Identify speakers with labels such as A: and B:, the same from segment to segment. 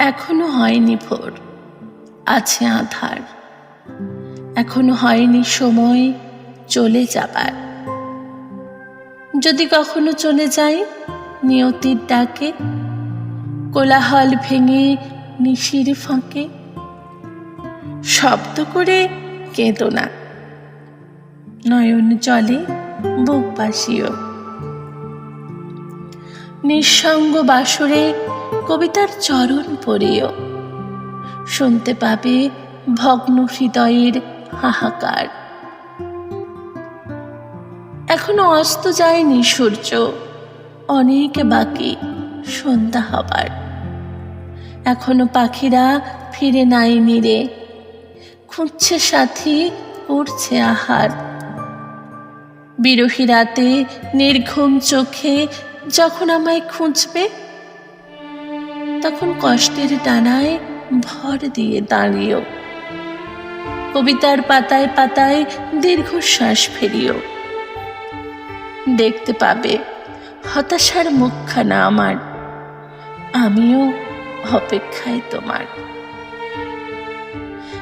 A: এখনও হয়নি ভোর, আছে আধার। এখনও হয়নি সময় চলে যাবার। যদি কখনো চলে যাই নিয়তির ডাকে, কোলাহল ভেঙে নিশির ফাঁকে, শব্দ করে কেঁদো না। নয়ন জলে বুক বাসিও নিঃসঙ্গ বাসরে কবিতার চরণ পড়িও। শুনতে পাবে ভগ্ন হৃদয়ের হাহাকার। এখনও অস্ত যায়নি সূর্য, অনেক বাকি সন্ধ্যা হবার। এখনও পাখিরা ফিরে নাই নিরে, খুঁজছে সাথী, করছে আহার। বিরহী রাতে নির্ঘুম চোখে যখন আমায় খুঁজবে তখন কষ্টের ডানায় ভর দিয়ে দাঁড়িয়েও কবিতার পাতায় পাতায় দীর্ঘশ্বাস ফেরিও দেখতে পাবে, হতাশার মুখখানা আমার। আমিও অপেক্ষায় তোমার।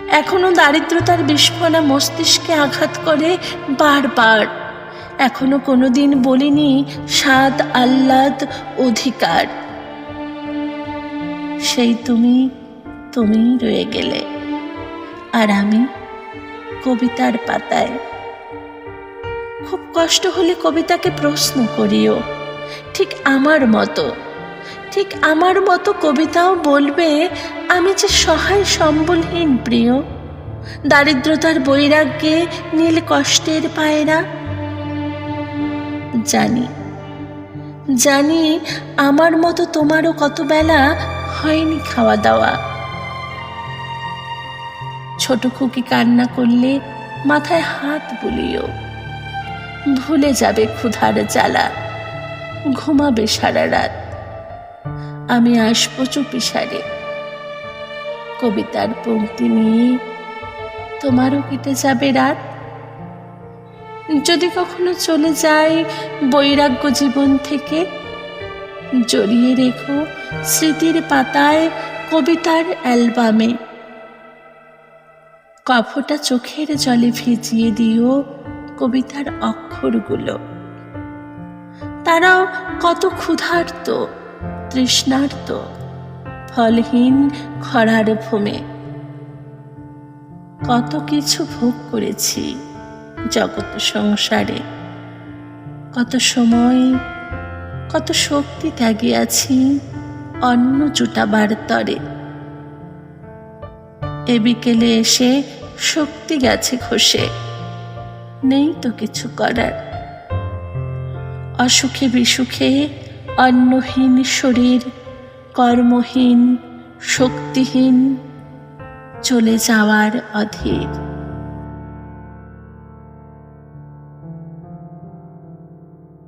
A: এখনও দারিদ্রতার বিস্ফোরণা মস্তিষ্কে আঘাত করে বারবার। এখনও কোনোদিন বলিনি স্বাদ আহ্লাদ অধিকার। সেই তুমি তুমিই রয়ে গেলে। আর আমি কবিতার পাতায়। খুব কষ্ট হলে কবিতাকে প্রশ্ন করিও। ঠিক আমার মতো, ঠিক আমার মতো কবিতাও বলবে, আমি যে সহায় সম্বলহীন প্রিয়। দারিদ্রতার বৈরাগ্যে নীল কষ্টের পায়রা। জানি জানি আমার মতো তোমারও কত বেলা হয়নি খাওয়া দাওয়া। ছোট খুকি কান্না করলে মাথায় হাত বুলিও। ভুলে যাবে ক্ষুধার জ্বালা, ঘুমাবে সারা রাত। আমি আসব চুপি সারে। কবিতার পংক্তি নিয়ে তোমারও কেটে যাবে রাত। যদি কখনো চলে যায় বৈরাগ্য জীবন থেকে জড়িয়ে রেখো স্মৃতির পাতায় কবিতার অ্যালবামে। কফটা চোখের জলে ভিজিয়ে দিও কবিতার অক্ষরগুলো। তারাও কত ক্ষুধার্ত, তৃষ্ণার্ত, ফলহীন খরার ভূমে। কত কিছু ভোগ করেছি জগৎ সংসারে। কত সময় কত শক্তি ত্যাগিয়াছি অন্ন জুটাবার তরে। এ বিকেলে এসে শক্তি গেছে খসে নেই তো কিছু করার। অসুখে বিসুখে অন্নহীন শরীর, কর্মহীন, শক্তিহীন, চলে যাওয়ার অধীর।